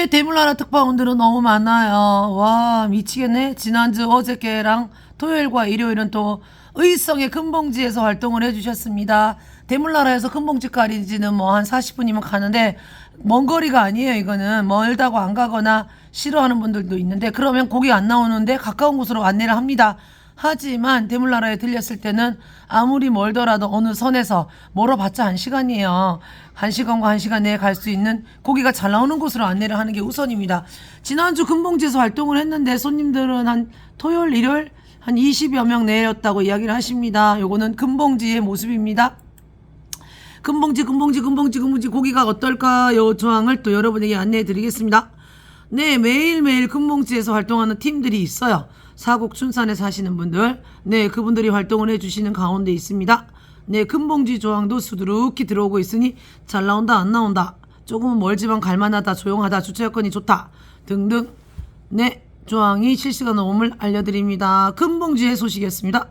네, 대물나라 특파원들은 너무 많아요. 와, 미치겠네. 지난주 어저께랑 토요일과 일요일은 또 의성의 금봉지에서 활동을 해주셨습니다. 대물나라에서 금봉지까지는 뭐 한 40분이면 가는데 먼 거리가 아니에요. 이거는 멀다고 안 가거나 싫어하는 분들도 있는데 그러면 거기 안 나오는데 가까운 곳으로 안내를 합니다. 하지만 대물나라에 들렸을 때는 아무리 멀더라도 어느 선에서 멀어봤자 한 시간이에요. 한 시간과 한 시간 내에 갈 수 있는 고기가 잘 나오는 곳으로 안내를 하는 게 우선입니다. 지난주 금봉지에서 활동을 했는데 손님들은 한 토요일, 일요일 한 20여 명 내렸다고 이야기를 하십니다. 요거는 금봉지의 모습입니다. 금봉지 금봉지 금봉지 금봉지 고기가 어떨까요 조항을 또 여러분에게 안내해 드리겠습니다. 네 매일매일 금봉지에서 활동하는 팀들이 있어요. 사곡 춘산에 사시는 분들 네 그분들이 활동을 해주시는 가운데 있습니다. 네 금봉지 조항도 수두룩히 들어오고 있으니 잘 나온다 안 나온다 조금은 멀지만 갈만하다 조용하다 주차 여건이 좋다 등등 네 조항이 실시간 오음을 알려드립니다. 금봉지의 소식이었습니다.